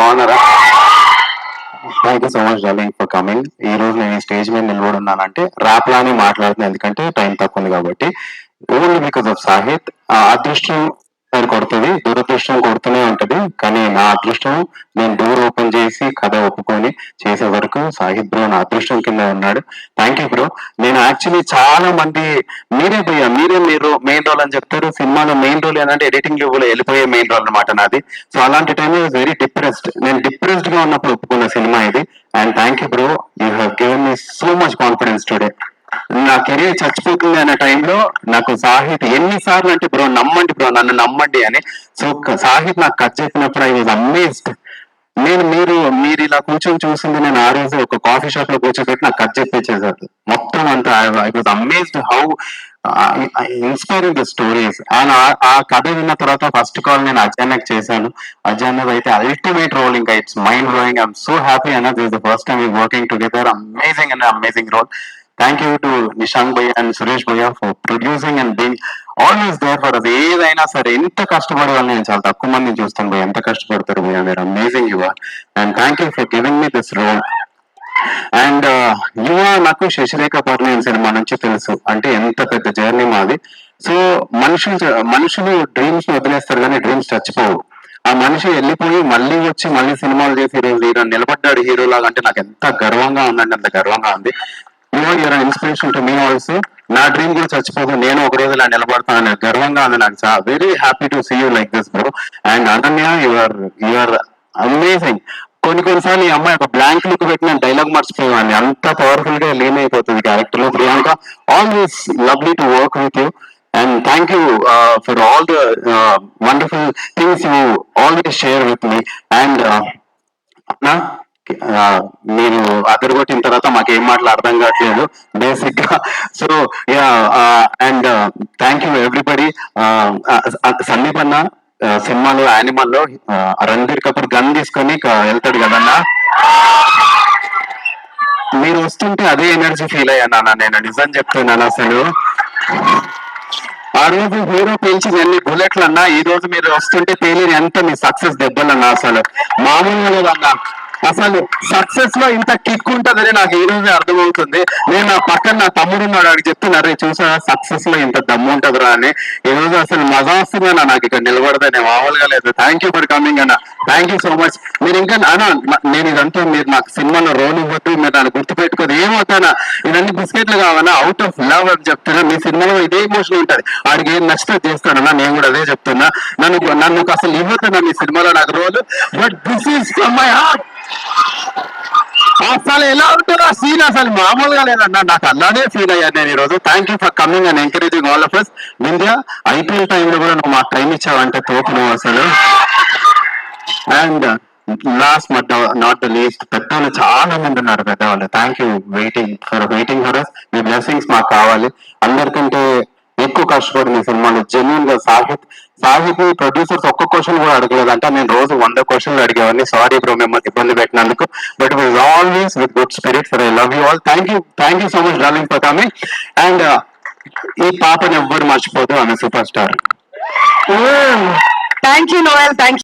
బాగున్నారా? Thank you so much darling for coming ఈ రోజు నేను ఈ స్టేజ్ మీద నిలబడి ఉన్నానంటే ర్యాప్ లానే మాట్లాడుతున్నాను ఎందుకంటే టైం తక్కువ ఉంది కాబట్టి. ఓన్లీ బికాస్ ఆఫ్ సాహిత్ అదృష్టం నేను కొడుతుంది దురదృష్టం కొడుతూనే ఉంటది. కానీ నా అదృష్టం నేను డోర్ ఓపెన్ చేసి కథ ఒప్పుకొని చేసే వరకు సాహిబ్ బ్రో నా అదృష్టం కింద ఉన్నాడు. థ్యాంక్ యూ బ్రో నేను యాక్చువల్లీ చాలా మంది మీరే పోయా మీరే మీరు మెయిన్ రోల్ అని చెప్తారు. సినిమాలో మెయిన్ రోల్ ఏంటంటే ఎడిటింగ్ లెవెల్ వెళ్ళిపోయే మెయిన్ రోల్ అనమాట నాది. సో అలాంటి టైం వెరీ డిప్రెస్డ్ నేను డిప్రెస్డ్గా ఉన్నప్పుడు ఒప్పుకున్న సినిమా ఇది. And thank you bro you have given me so much confidence today నా కెరీర్ చచ్చిపోతుంది అనే టైంలో నాకు సాహిత్ ఎన్నిసార్లు అంటే బ్రో నమ్మండి బ్రో నన్ను నమ్మండి అని. సో సాహిత్ నాకు కట్ చేసినప్పుడు ఐ వాజ్ అమేజ్డ్ నేను మీరు మీరు ఇలా కూర్చొని చూసింది నేను ఆ రోజు ఒక కాఫీ షాప్లో కూర్చోబెట్టి నాకు కట్ చెప్పేసేసారు మొత్తం అంతా I was amazed how inspiring the stories and ఆ కథ విన్న తర్వాత ఫస్ట్ కాల్ నేను అజానక్ చేశాను. అజానక్ అయితే అల్టిమేట్ రోల్ ఇంకా it's mind blowing I'm so happy అన్న this the first time working together amazing and amazing role thank you to Nishank భయ్య అండ్ సురేష్ భయ్య for producing and being always there for అది ఏదైనా సరే ఎంత కష్టపడే వాళ్ళు నేను చాలా తక్కువ మందిని చూస్తాను భయ్య. ఎంత కష్టపడతారు భయ్య? మీరు amazing your and thank you for giving me this role and Yuva నాకు శశిరేఖ పర్ణయం సినిమా నుంచి తెలుసు. అంటే ఎంత పెద్ద జర్నీ మాది. సో మనుషులు మనుషులు డ్రీమ్స్ వదిలేస్తారు కానీ డ్రీమ్స్ చచ్చిపోవు. ఆ మనిషి వెళ్ళిపోయి మళ్ళీ వచ్చి మళ్ళీ సినిమాలు చేసి ఈరోజు హీరో నిలబడ్డాడు హీరో లాగా అంటే నాకు ఎంత గర్వంగా ఉందండి అంత గర్వంగా ఉంది. Yuva your inspiration to me also నా డ్రీమ్ కూడా చచ్చిపోదు. నేను ఒక రోజు ఇలా నిలబడతాను గర్వంగా ఉంది. నాకు చాలా very happy to see you like this bro and Ananya your your amazing కొన్ని కొన్నిసార్లు ఈ అమ్మాయి ఒక బ్లాంక్ లుక్ పెట్టిన డైలాగ్ మర్చిపోయేవాడిని. అంత పవర్ఫుల్గా లీన్ అయిపోతుంది క్యారెక్టర్లో. Priyanka always lovely to work with you and thank you for all the wonderful things you always share with me and నా నేను అదరగొట్టిన తర్వాత మాకు ఏం మాటలు అర్థం కావట్లేదు. బేసిక్గా. So yeah and thank you everybody Sandeep అన్న సినిమాలో యానిమల్లో రణబీర్ కపూర్ గన్ తీసుకొని వెళ్తాడు కదన్నా? మీరు వస్తుంటే అదే ఎనర్జీ ఫీల్ అయ్యాను నేను నిజం చెప్తున్నాను అసలు. ఆ రోజు హీరో పేల్చి ఎన్ని బుల్లెట్లు అన్నా ఈ రోజు మీరు వస్తుంటే పేలిన ఎంత మీ సక్సెస్ దెబ్బలన్నా అసలు. మామూలుగా లేదన్నా అసలు సక్సెస్లో ఇంత కిక్ ఉంటుందని నాకు ఈ రోజే అర్థమవుతుంది. నేను నా పక్కన నా తమ్ముడు ఉన్నాడు అడిగి చెప్తున్నారు చూసా సక్సెస్లో ఇంత దమ్ము ఉంటదిరా అని. ఈ రోజు అసలు మజా వస్తుందన్నా నాకు ఇక్కడ నిలబడదని మామూలుగా లేదు. థ్యాంక్ యూ ఫర్ కమింగ్ అన్న. థ్యాంక్ యూ సో మచ్ మీరు ఇంకా అన్న నేను ఇదంతా మీరు నాకు సినిమాలో రోల్ ఇవ్వద్దు మీరు నన్ను గుర్తు పెట్టుకోదు ఏమవుతానా ఇవన్నీ బిస్కెట్లు కావాలా అవుట్ ఆఫ్ లవ్ అని చెప్తున్నా. మీ సినిమాలో ఇదే ఎమోషన్ ఉంటది. ఆడికి ఏం నచ్చితే చేస్తానన్నా నేను కూడా అదే చెప్తున్నా. నన్ను నన్ను అసలు ఇవ్వతున్నా మీ సినిమాలో నాకు role but this is from my heart అసలు ఎలా ఉంటుందో సీన్ అసలు మామూలుగా లేదన్నా. నాకు అలానే ఫీల్ అయ్యాను నేను ఈరోజు. Thank you for coming and encouraging all of us Vindhya IPL టైంలో కూడా నువ్వు మాకు టైం ఇచ్చావంటే తోపు నువ్వు అసలు. And last but not the least పెద్దవాళ్ళు చాలా మంది ఉన్నారు పెద్దవాళ్ళు. Thank you waiting for waiting for us me blessings మాకు కావాలి. అందరికంటే ఎక్కువ కష్టపడింది ఈ సినిమాలో జెన్యున్గా సాహిత్ సాహిత్ ప్రొడ్యూసర్స్ ఒక్క క్వశ్చన్ కూడా అడగలేదు అంటే నేను రోజు వంద క్వశ్చన్లు అడిగేవాడిని. సారీ బ్రో మిమ్మల్ని ఇబ్బంది పెట్టినందుకు. But it always with good spirit for I love you all thank you thank you so much darling for coming and ఈ పాపని ఎవ్వరు మర్చిపోదు. ఆమె super star thank you Noel thank